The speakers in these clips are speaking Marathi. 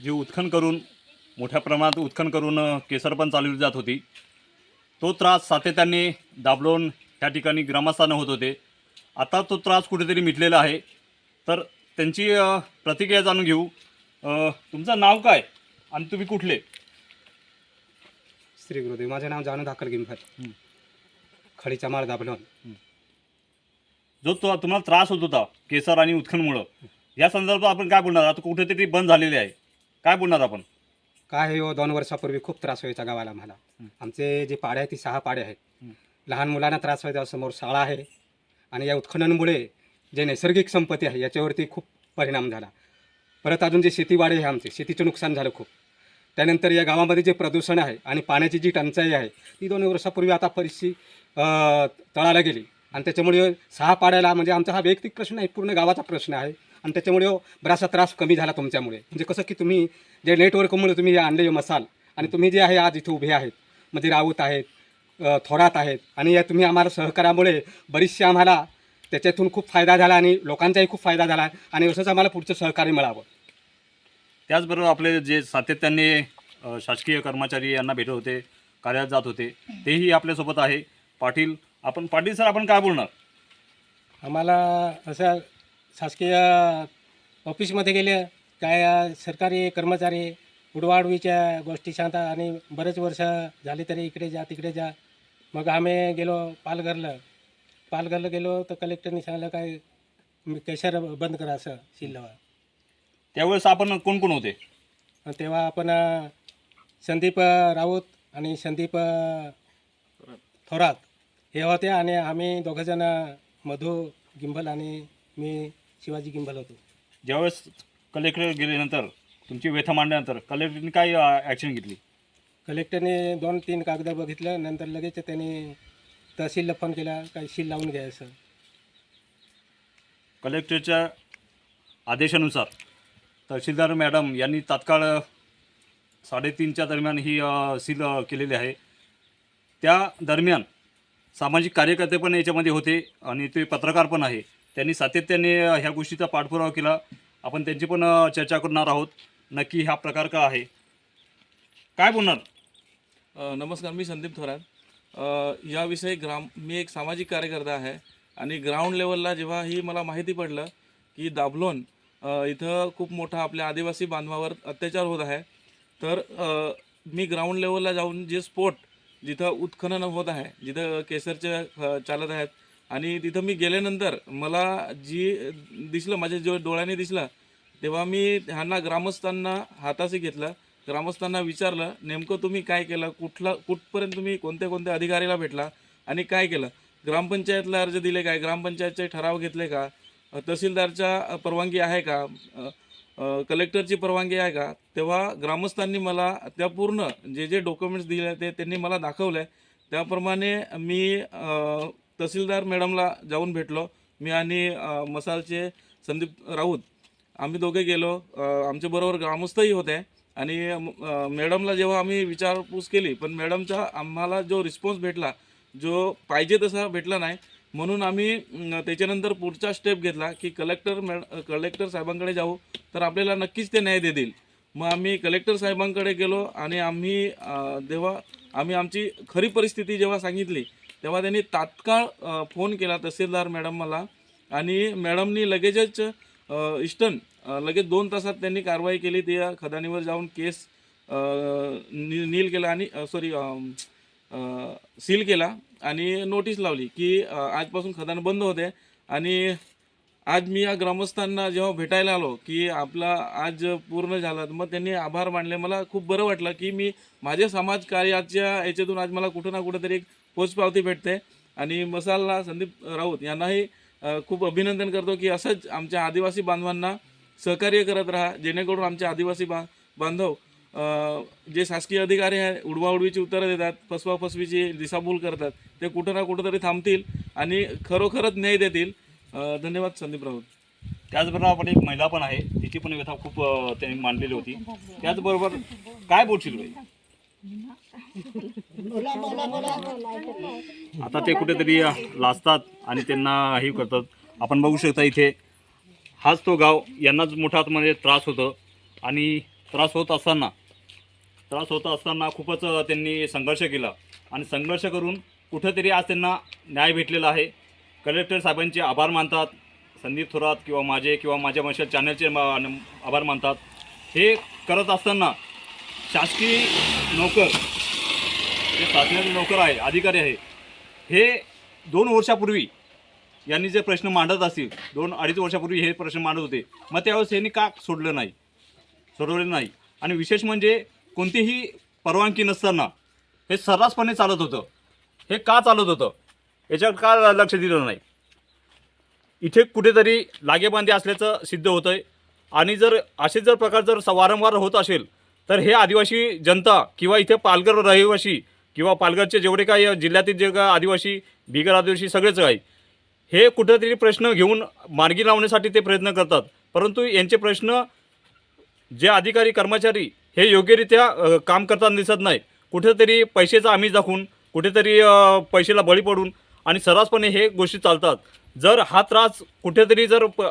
जी उत्खन करून मोठ्या प्रमाणात उत्खन करून केसर पण चालवली जात होती. तो त्रास सातत्याने दाबलोन त्या ठिकाणी ग्रामस्थांना होत होते. आता तो त्रास कुठेतरी मिटलेला आहे. तर त्यांची प्रतिक्रिया जाणून घेऊ. तुमचं नाव काय आणि तुम्ही कुठले? श्री गुरुदेव माझे नाव जानू धाकल गिंफर हं. खडीचा माळ दाबलोन जो तो तुम्हाला त्रास होत होता केसर आणि उत्खनमुळं या संदर्भात आपण काय बोलणार? आता कुठेतरी बंद झालेले आहे. काय बोलणार आपण? काय आहे हो दोन वर्षापूर्वी खूप त्रास व्हायचा गावाला आम्हाला. हं. आमचे जे पाडे आहेत ती सहा पाडे आहेत. लहान मुलांना त्रास व्हायचा समोर शाळा आहे. आणि या उत्खननामुळे जे नैसर्गिक संपत्ती आहे याच्यावरती खूप परिणाम झाला. परत अजून जे शेतीवाडी आहे आमचे शेतीचं नुकसान झालं खूप. त्यानंतर या गावामध्ये जे प्रदूषण आहे आणि पाण्याची जी टंचाई आहे ती दोन वर्षापूर्वी आता परिस्थिती अ, तळाला गेली. आणि त्याच्यामुळे सहा पाड्याला म्हणजे आमचा हा वैयक्तिक प्रश्न आहे पूर्ण गावाचा प्रश्न आहे. आणि त्याच्यामुळे हो, बराचसा त्रास कमी झाला तुमच्यामुळे. म्हणजे कसं की तुम्ही जे नेटवर्कमुळे तुम्ही जे आणले मसाल आणि तुम्ही जे आहे आज इथे उभे आहेत मध्ये राऊत आहेत थोरात आहेत आणि या तुम्ही आम्हाला सहकार्यामुळे बरीचशी आम्हाला त्याच्यातून खूप फायदा झाला आणि लोकांचाही खूप फायदा झाला आणि असंच आम्हाला पुढचं सहकार्य मिळावं. त्याचबरोबर आपले जे सातत्याने शासकीय कर्मचारी यांना भेटत होते कार्यात जात होते तेही आपल्यासोबत आहे. पाटील आपण पाटील सर आपण काय बोलणार? आम्हाला असं शासकीय ऑफिसमध्ये गेले काय सरकारी कर्मचारी उडवाउडवीच्या गोष्टी सांगतात आणि बरेच वर्ष झाली तरी इकडे जा तिकडे जा. मग आम्ही गेलो पालघरला. पालघरला गेलो तर कलेक्टरनी सांगितलं काय मी केशर बंद करा असं शिल्लवा. त्यावेळेस आपण कोण कोण होते? तेव्हा आपण संदीप राऊत आणि संदीप थोरात हे होते आणि आम्ही दोघंजण मधू गिंबल आणि मी शिवाजी गिंबल होतो. ज्यावेळेस कलेक्टर गेल्यानंतर तुमची व्यथा मांडल्यानंतर कलेक्टरने काय ॲक्शन घेतली? कलेक्टरने दोन तीन कागद बघितलं नंतर लगेच त्यांनी तहसीलला फोन केला काही सील लावून घ्यायचं. कलेक्टरच्या आदेशानुसार तहसीलदार मॅडम यांनी तात्काळ साडेतीनच्या दरम्यान ही अ, सील अ, केलेली आहे. त्या दरम्यान सामाजिक कार्यकर्ते पण याच्यामध्ये होते आणि ते पत्रकार पण आहे. त्यांनी सातत्याने ह्या गोष्टीचा पाठपुरावा केला. आपण त्यांची पण चर्चा करणार आहोत. नक्की हा प्रकार का आहे? काय बोलणार? नमस्कार मी संदीप थोरात. याविषयी ग्राम मी एक सामाजिक कार्यकर्ता आहे आणि ग्राउंड लेवलला जेव्हा ही मला माहिती पडलं की दाभलोन इथं खूप मोठा आपल्या आदिवासी बांधवावर अत्याचार होत आहे तर मी ग्राउंड लेवलला जाऊन जे स्पोर्ट जिथं उत्खनन होत आहे जिथं केसरचे चालत आहेत आणि तिथं मी गेल्यानंतर मला जी दिसलं माझ्या जो डोळ्याने दिसलं तेव्हा मी ह्यांना ग्रामस्थांना हाताशी घेतलं. ग्रामस्थांना विचारलं नेमकं तुम्ही काय केलं? कुठला कुठपर्यंत तुम्ही कोणत्या कोणत्या अधिकारीला भेटला? आणि काय केलं? ग्रामपंचायतला अर्ज दिले काय? ग्रामपंचायतचे ठराव घेतले का? तहसीलदारच्या परवानगी आहे का? कलेक्टरची परवानगी आहे का? तेव्हा ग्रामस्थांनी मला त्या पूर्ण जे जे डॉक्युमेंट्स दिले ते त्यांनी मला दाखवले. त्याप्रमाणे मी तहसीलदार मॅडमला जाऊन भेटलो. मी आणि मसालचे संदीप राऊत आम्ही दोघे गेलो. आमच्याबरोबर ग्रामस्थही होते. आणि मॅडमला जेव्हा आम्ही विचारपूस केली पण मॅडमचा आम्हाला जो रिस्पॉन्स भेटला जो पाहिजे तसा भेटला नाही. म्हणून आम्ही त्याच्यानंतर पुढचा स्टेप घेतला की कलेक्टर मॅड कलेक्टर साहेबांकडे जाऊ. तर आपल्याला नक्कीच ते न्याय देतील. मग आम्ही कलेक्टर साहेबांकडे गेलो आणि आम्ही जेव्हा आम्ही आमची खरी परिस्थिती जेव्हा सांगितली तेव्हा त्यांनी तात्काळ फोन केला तहसीलदार मॅडम मला आणि मॅडमनी लगेचच इष्टन इस्टन लगेच दोन तासात त्यांनी कारवाई केली. त्या खदानीवर जाऊन केस नी नील केला आणि सॉरी सील केला आणि नोटीस लावली की आजपासून खदान बंद होते आणि आज मी या ग्रामस्थांना जेव्हा भेटायला आलो की आपला आज पूर्ण झाला मग त्यांनी आभार मानले. मला खूप बरं वाटलं की मी माझ्या समाजकार्याच्या याच्यातून आज मला कुठं ना कुठंतरी एक पोचपावती भेटते. आणि मसाला संदीप राऊत यांनाही खूप अभिनंदन करतो की असंच आमच्या आदिवासी बांधवांना सहकार्य करत राहा जेणेकरून आमचे आदिवासी बा बांधव जे शासकीय अधिकारी आहे उडवाउडवीची उत्तरं देतात फसवा फसवीची दिशाभूल करतात ते कुठं ना कुठंतरी थांबतील आणि खरोखरच न्याय देतील. धन्यवाद संदीप राऊत. त्याचबरोबर आपण एक महिला पण आहे तिची पण व्यथा खूप त्यांनी मांडलेली होती. त्याचबरोबर काय बोलशील बाई? आता ते कुठेतरी लाजतात आणि त्यांना हे करतात. आपण बघू शकता इथे हाच तो गाव यांनाच मोठा म्हणजे त्रास होतो. आणि त्रास होत असताना त्रास होत असताना खूपच त्यांनी संघर्ष केला. आणि संघर्ष करून कुठेतरी आज त्यांना न्याय भेटलेला आहे. कलेक्टर साहेबांचे आभार मानतात. संदीप थोरात किंवा माझे किंवा माझ्या मशाल चॅनलचे आभार मानतात. हे करत असताना शासकीय नोकर जे शासनाचे नोकर आहे अधिकारी आहे. हे दोन वर्षापूर्वी यांनी जे प्रश्न मांडत असतील दोन अडीच वर्षापूर्वी हे प्रश्न मांडत होते मग त्यावेळेस यांनी का सोडलं नाही? सोडवले नाही. आणि विशेष म्हणजे कोणतीही परवानगी नसताना हे सर्रासपणे चालत होतं. हे का चालत होतं? याच्यावर का लक्ष दिलं नाही? इथे कुठेतरी लागेबांधी असल्याचं सिद्ध होतं आहे आणि जर असे जर प्रकार जर स- वारंवार होत असेल तर हे आदिवासी जनता किंवा इथे पालघर रहिवासी किंवा पालघरचे जेवढे काही जिल्ह्यातील जे काही आदिवासी बिगर आदिवासी सगळेच काही हे कुठेतरी प्रश्न घेऊन मार्गी लावण्यासाठी ते प्रयत्न करतात. परंतु यांचे प्रश्न जे अधिकारी कर्मचारी हे योग्यरित्या काम करताना दिसत नाही. कुठेतरी पैशाचा आम्ही दाखवून कुठेतरी पैशाला बळी पडून आणि सर्रासपणे हे गोष्टी चालतात. जर हा त्रास कुठेतरी जर प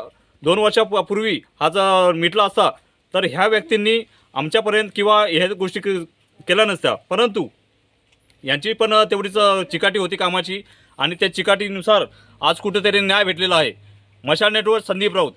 दोन वर्षापूर्वी हा जर मिटला असता तर ह्या व्यक्तींनी आमच्यापर्यंत किंवा ह्या गोष्टी केल्या नसत्या. परंतु यांची पण तेवढीच चिकाटी होती कामाची. आणि त्या चिकाटीनुसार आज कुठेतरी न्याय भेटलेला आहे. मशाल नेटवर्क संदीप राऊत.